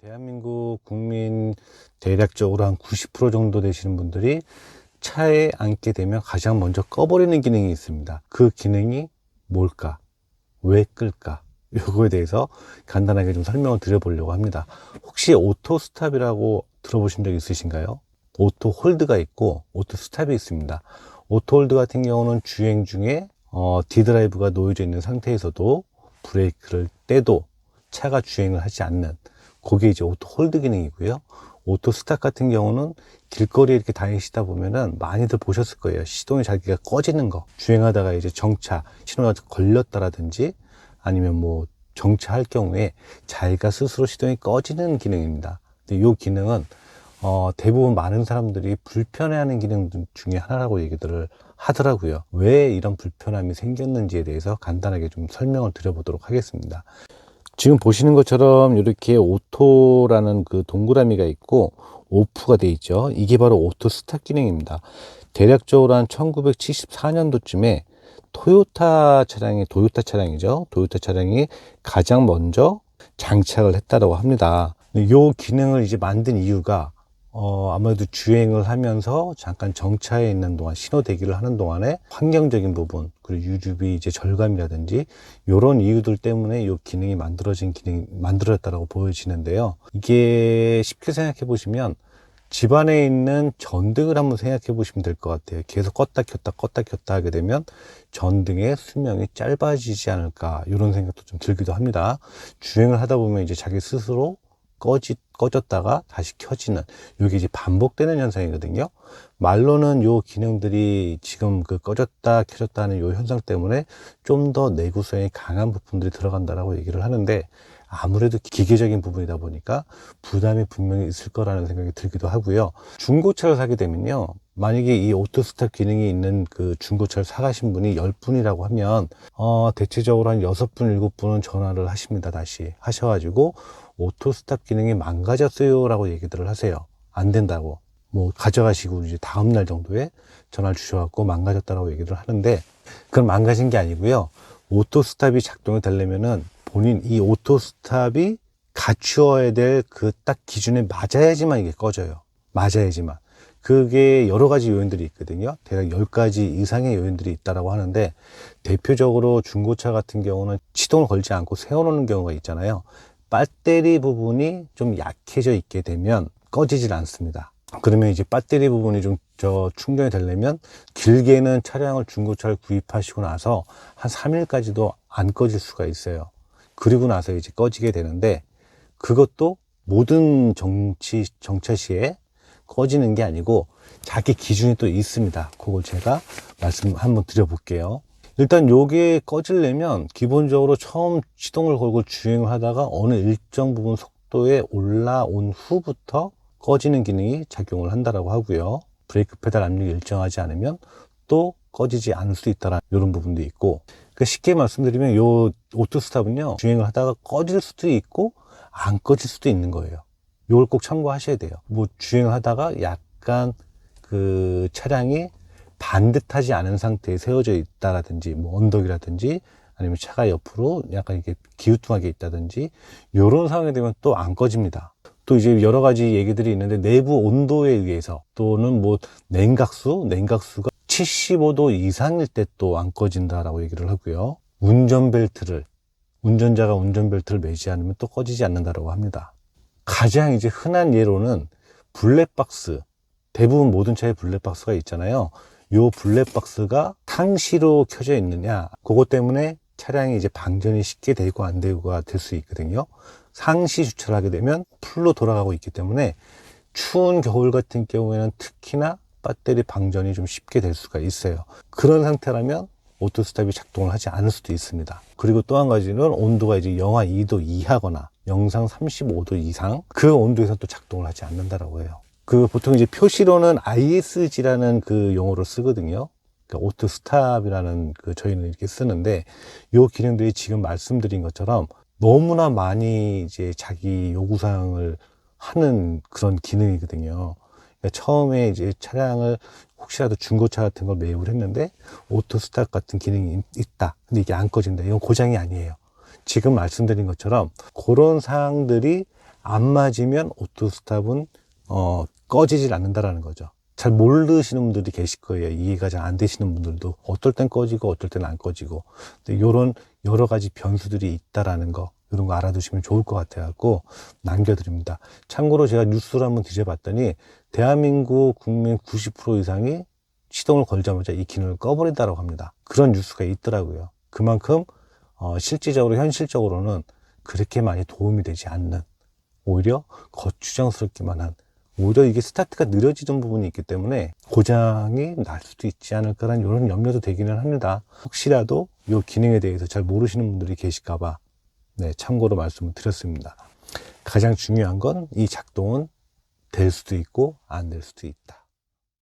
대한민국 국민 대략적으로 한 90% 정도 되시는 분들이 차에 앉게 되면 가장 먼저 꺼버리는 기능이 있습니다. 그 기능이 뭘까? 왜 끌까? 요거에 대해서 간단하게 좀 설명을 드려보려고 합니다. 혹시 오토 스탑이라고 들어보신 적 있으신가요? 오토 홀드가 있고 오토 스탑이 있습니다. 오토 홀드 같은 경우는 주행 중에 어, 디드라이브가 놓여져 있는 상태에서도 브레이크를 떼도 차가 주행을 하지 않는 그게 이제 오토 홀드 기능이고요. 오토 스탑 같은 경우는 길거리에 이렇게 다니시다 보면은 많이들 보셨을 거예요. 시동이 자기가 꺼지는 거. 주행하다가 이제 정차, 신호가 걸렸다라든지 아니면 뭐 정차할 경우에 자기가 스스로 시동이 꺼지는 기능입니다. 근데 이 기능은 어, 대부분 많은 사람들이 불편해하는 기능 중에 하나라고 얘기들을 하더라고요. 왜 이런 불편함이 생겼는지에 대해서 간단하게 좀 설명을 드려보도록 하겠습니다. 지금 보시는 것처럼 이렇게 오토라는 그 동그라미가 있고 오프가 돼 있죠. 이게 바로 오토 스탑 기능입니다. 대략적으로 한 1974년도쯤에 토요타 차량이 도요타 차량이죠. 도요타 차량이 가장 먼저 장착을 했다고 합니다. 이 기능을 이제 만든 이유가 어, 아무래도 주행을 하면서 잠깐 정차해 있는 동안 신호 대기를 하는 동안에 환경적인 부분 그리고 유류비 이제 절감이라든지 이런 이유들 때문에 이 기능이 만들어진 기능이 만들어졌다고 보여지는데요. 이게 쉽게 생각해 보시면 집안에 있는 전등을 한번 생각해 보시면 될 것 같아요. 계속 껐다 켰다 껐다 켰다 하게 되면 전등의 수명이 짧아지지 않을까 이런 생각도 좀 들기도 합니다. 주행을 하다 보면 이제 자기 스스로 꺼지, 꺼졌다가 다시 켜지는 이게 이제 반복되는 현상이거든요. 말로는 요 기능들이 지금 그 꺼졌다 켜졌다 하는 요 현상 때문에 좀 더 내구성이 강한 부품들이 들어간다라고 얘기를 하는데 아무래도 기계적인 부분이다 보니까 부담이 분명히 있을 거라는 생각이 들기도 하고요. 중고차를 사게 되면요. 만약에 이 오토스탑 기능이 있는 그 중고차를 사가신 분이 10분이라고 하면, 어, 대체적으로 한 6분, 7분은 전화를 하십니다. 다시. 하셔가지고, 오토스탑 기능이 망가졌어요. 라고 얘기들을 하세요. 안 된다고. 뭐, 가져가시고, 이제 다음날 정도에 전화를 주셔갖고 망가졌다라고 얘기를 하는데, 그건 망가진 게 아니고요. 오토스탑이 작동이 되려면은 본인 이 오토스탑이 갖추어야 될 그 딱 기준에 맞아야지만 이게 꺼져요. 맞아야지만. 그게 여러 가지 요인들이 있거든요. 대략 10가지 이상의 요인들이 있다라고 하는데 대표적으로 중고차 같은 경우는 시동을 걸지 않고 세워 놓는 경우가 있잖아요. 배터리 부분이 좀 약해져 있게 되면 꺼지질 않습니다. 그러면 이제 배터리 부분이 좀 저 충전이 되려면 길게는 차량을 중고차를 구입하시고 나서 한 3일까지도 안 꺼질 수가 있어요. 그리고 나서 이제 꺼지게 되는데 그것도 모든 정치 정차 시에 꺼지는 게 아니고 자기 기준이 또 있습니다. 그걸 제가 말씀 한번 드려볼게요. 일단 요게 꺼지려면 기본적으로 처음 시동을 걸고 주행을 하다가 어느 일정 부분 속도에 올라온 후부터 꺼지는 기능이 작용을 한다라고 하고요. 브레이크 페달 압력이 일정하지 않으면 또 꺼지지 않을 수 있다라는 이런 부분도 있고 그러니까 쉽게 말씀드리면 요 오토스탑은요 주행을 하다가 꺼질 수도 있고 안 꺼질 수도 있는 거예요. 이걸 꼭 참고하셔야 돼요. 뭐 주행을 하다가 약간 그 차량이 반듯하지 않은 상태에 세워져 있다라든지 뭐 언덕이라든지 아니면 차가 옆으로 약간 이렇게 기우뚱하게 있다든지 이런 상황이 되면 또 안 꺼집니다. 또 이제 여러 가지 얘기들이 있는데 내부 온도에 의해서 또는 뭐 냉각수, 냉각수가 75도 이상일 때 또 안 꺼진다라고 얘기를 하고요. 운전벨트를 운전자가 운전벨트를 매지 않으면 또 꺼지지 않는다라고 합니다. 가장 이제 흔한 예로는 블랙박스. 대부분 모든 차에 블랙박스가 있잖아요. 요 블랙박스가 상시로 켜져 있느냐. 그것 때문에 차량이 이제 방전이 쉽게 되고 안 되고가 될 수 있거든요. 상시 주차를 하게 되면 풀로 돌아가고 있기 때문에 추운 겨울 같은 경우에는 특히나 배터리 방전이 좀 쉽게 될 수가 있어요. 그런 상태라면 오토스탑이 작동을 하지 않을 수도 있습니다. 그리고 또 한 가지는 온도가 이제 영하 2도 이하거나 영상 35도 이상 그 온도에서 또 작동을 하지 않는다라고 해요. 그 보통 이제 표시로는 ISG라는 그 용어를 쓰거든요. 그러니까 오토스탑이라는 그 저희는 이렇게 쓰는데 요 기능들이 지금 말씀드린 것처럼 너무나 많이 이제 자기 요구사항을 하는 그런 기능이거든요. 그러니까 처음에 이제 차량을 혹시라도 중고차 같은 걸 매입을 했는데 오토스탑 같은 기능이 있다. 근데 이게 안 꺼진다. 이건 고장이 아니에요. 지금 말씀드린 것처럼 그런 사항들이 안 맞으면 오토스탑은 어, 꺼지질 않는다라는 거죠. 잘 모르시는 분들이 계실 거예요. 이해가 잘 안 되시는 분들도 어떨 땐 꺼지고 어떨 땐 안 꺼지고. 근데 이런 여러 가지 변수들이 있다라는 거 이런 거 알아두시면 좋을 것 같아갖고 남겨드립니다. 참고로 제가 뉴스를 한번 뒤져봤더니 대한민국 국민 90% 이상이 시동을 걸자마자 이 기능을 꺼버린다라고 합니다. 그런 뉴스가 있더라고요. 그만큼 어, 실질적으로 현실적으로는 그렇게 많이 도움이 되지 않는 오히려 거추장스럽기만 한 오히려 이게 스타트가 느려지는 부분이 있기 때문에 고장이 날 수도 있지 않을까라는 이런 염려도 되기는 합니다. 혹시라도 이 기능에 대해서 잘 모르시는 분들이 계실까봐 네, 참고로 말씀을 드렸습니다. 가장 중요한 건 이 작동은 될 수도 있고 안 될 수도 있다.